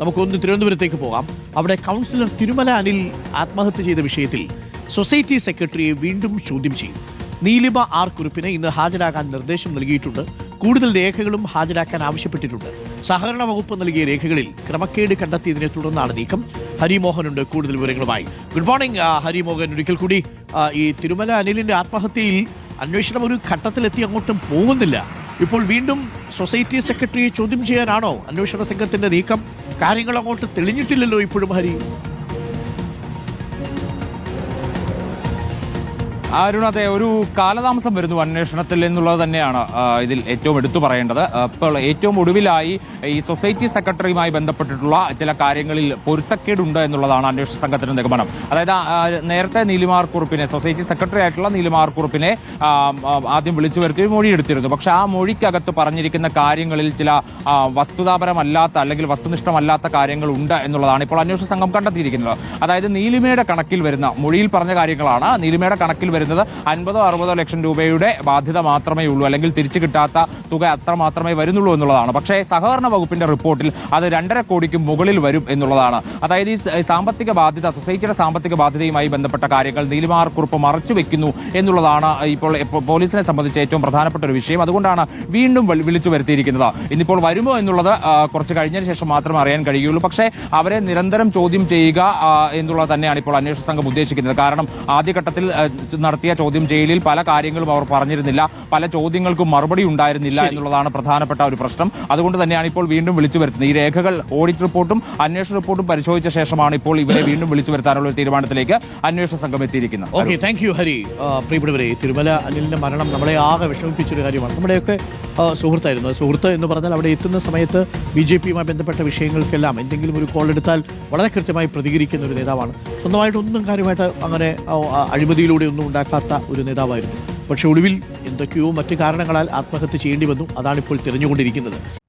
നമുക്കൊന്ന് തിരുവനന്തപുരത്തേക്ക് പോകാം. അവിടെ കൗൺസിലർ തിരുമല അനിൽ ആത്മഹത്യ ചെയ്ത വിഷയത്തിൽ സൊസൈറ്റി സെക്രട്ടറിയെ വീണ്ടും ചോദ്യം ചെയ്യും. നീലിമ ആർ കുറിപ്പിന് ഇന്ന് ഹാജരാകാൻ നിർദ്ദേശം നൽകിയിട്ടുണ്ട്. കൂടുതൽ രേഖകളും ഹാജരാക്കാൻ ആവശ്യപ്പെട്ടിട്ടുണ്ട്. സഹകരണ വകുപ്പ് നൽകിയ രേഖകളിൽ ക്രമക്കേട് കണ്ടെത്തിയതിനെ തുടർന്നാണ് നീക്കം. ഹരിമോഹനുണ്ട് കൂടുതൽ വിവരങ്ങളുമായി. Good morning Harimohan. ഒരിക്കൽ കൂടി ഈ തിരുമല അനിലിന്റെ ആത്മഹത്യയിൽ അന്വേഷണം ഒരു ഘട്ടത്തിലെത്തി അങ്ങോട്ടും പോകുന്നില്ല. ഇപ്പോൾ വീണ്ടും സൊസൈറ്റി സെക്രട്ടറിയെ ചോദ്യം ചെയ്യാനാണോ? അന്വേഷണ സംഘത്തിന്റെ നീക്കം. കാര്യങ്ങൾ അങ്ങോട്ട് തെളിഞ്ഞിട്ടില്ലല്ലോ ഇപ്പോഴും ഹരി. അരുൺ അതെ ഒരു കാലതാമസം വരുന്നു അന്വേഷണത്തിൽ എന്നുള്ളത് തന്നെയാണ് ഇതിൽ ഏറ്റവും എടുത്തു പറയേണ്ടത്. ഇപ്പോൾ ഏറ്റവും ഒടുവിലായി ഈ സൊസൈറ്റി സെക്രട്ടറിയുമായി ബന്ധപ്പെട്ടിട്ടുള്ള ചില കാര്യങ്ങളിൽ പൊരുത്തക്കേടുണ്ട് എന്നുള്ളതാണ് അന്വേഷണ സംഘത്തിന്റെ നിഗമനം. അതായത് നേരത്തെ നീലിമാർ കുറുപ്പിനെ സൊസൈറ്റി സെക്രട്ടറി ആയിട്ടുള്ള നീലിമാർ കുറുപ്പിനെ ആദ്യം വിളിച്ചു വരുത്തി ഒരു മൊഴി എടുത്തിരുന്നു. പക്ഷെ ആ മൊഴിക്കകത്ത് പറഞ്ഞിരിക്കുന്ന കാര്യങ്ങളിൽ ചില വസ്തുതാപരമല്ലാത്ത അല്ലെങ്കിൽ വസ്തുനിഷ്ഠമല്ലാത്ത കാര്യങ്ങൾ ഉണ്ട് എന്നുള്ളതാണ് ഇപ്പോൾ അന്വേഷണ സംഘം കണ്ടെത്തിയിരിക്കുന്നത്. അതായത് നീലിമയുടെ കണക്കിൽ വരുന്ന മൊഴിയിൽ പറഞ്ഞ കാര്യങ്ങളാണ്. നീലിമയുടെ കണക്കിൽ വരുന്നത്. അൻപതോ അറുപതോ ലക്ഷം രൂപയുടെ ബാധ്യത മാത്രമേ ഉള്ളൂ. അല്ലെങ്കിൽ തിരിച്ചു കിട്ടാത്ത തുക അത്ര മാത്രമേ വരുന്നുള്ളൂ എന്നുള്ളതാണ്. പക്ഷേ സഹകരണ വകുപ്പിന്റെ റിപ്പോർട്ടിൽ അത് രണ്ടര കോടിക്ക് മുകളിൽ വരും എന്നുള്ളതാണ്. അതായത് ഈ സാമ്പത്തിക ബാധ്യത സൊസൈറ്റിയുടെ സാമ്പത്തിക ബാധ്യതയുമായി ബന്ധപ്പെട്ട കാര്യങ്ങൾ നീലിമാർ കുറിപ്പ് മറച്ചു വെക്കുന്നു എന്നുള്ളതാണ് ഇപ്പോൾ പോലീസിനെ സംബന്ധിച്ച് ഏറ്റവും പ്രധാനപ്പെട്ട ഒരു വിഷയം. അതുകൊണ്ടാണ് വീണ്ടും വിളിച്ചു വരുത്തിയിരിക്കുന്നത്. ഇന്നിപ്പോൾ വരുമോ എന്നുള്ളത് കുറച്ച് കഴിഞ്ഞതിന് ശേഷം മാത്രമേ അറിയാൻ കഴിയുള്ളൂ. പക്ഷേ അവരെ നിരന്തരം ചോദ്യം ചെയ്യുക എന്നുള്ളത് തന്നെയാണ് ഇപ്പോൾ അന്വേഷണ സംഘം ഉദ്ദേശിക്കുന്നത്. കാരണം ആദ്യഘട്ടത്തിൽ നടത്തിയ ചോദ്യം ജയിലിൽ പല കാര്യങ്ങളും അവർ പറഞ്ഞിരുന്നില്ല. പല ചോദ്യങ്ങൾക്കും മറുപടി ഉണ്ടായിരുന്നില്ല എന്നുള്ളതാണ് പ്രധാനപ്പെട്ട ഒരു പ്രശ്നം. അതുകൊണ്ട് തന്നെയാണ് ഇപ്പോൾ വീണ്ടും വിളിച്ചു വരുത്തുന്നത്. ഈ രേഖകൾ ഓഡിറ്റ് റിപ്പോർട്ടും അന്വേഷണ റിപ്പോർട്ടും പരിശോധിച്ച ശേഷമാണ് ഇപ്പോൾ ഇവരെ വീണ്ടും വിളിച്ചു വരുത്താനുള്ള ഒരു തീരുമാനത്തിലേക്ക് അന്വേഷണ സംഘം എത്തിയിരിക്കുന്നത്. Okay thank you Hari. പ്രിയപ്പെട്ടവരെ തിരുമല അനിലിന്റെ മരണം നമ്മളെ ആകെ വിഷമിപ്പിച്ചൊരു കാര്യമാണ്. നമ്മുടെയൊക്കെ സുഹൃത്തായിരുന്നു. സുഹൃത്ത് എന്ന് പറഞ്ഞാൽ അവിടെ എത്തുന്ന സമയത്ത് ബി ജെ പിയുമായി ബന്ധപ്പെട്ട വിഷയങ്ങൾക്കെല്ലാം എന്തെങ്കിലും ഒരു കോൾ എടുത്താൽ വളരെ കൃത്യമായി പ്രതികരിക്കുന്ന ഒരു നേതാവാണ്. സ്വന്തമായിട്ടൊന്നും കാര്യമായിട്ട് അങ്ങനെ അഴിമതിയിലൂടെ ഒന്നും ഉണ്ടാക്കാത്ത ഒരു നേതാവായിരുന്നു. പക്ഷേ ഒടുവിൽ എന്തൊക്കെയോ മറ്റു കാരണങ്ങളാൽ ആത്മഹത്യ ചെയ്യേണ്ടി വന്നു. അതാണിപ്പോൾ തിരഞ്ഞുകൊണ്ടിരിക്കുന്നത്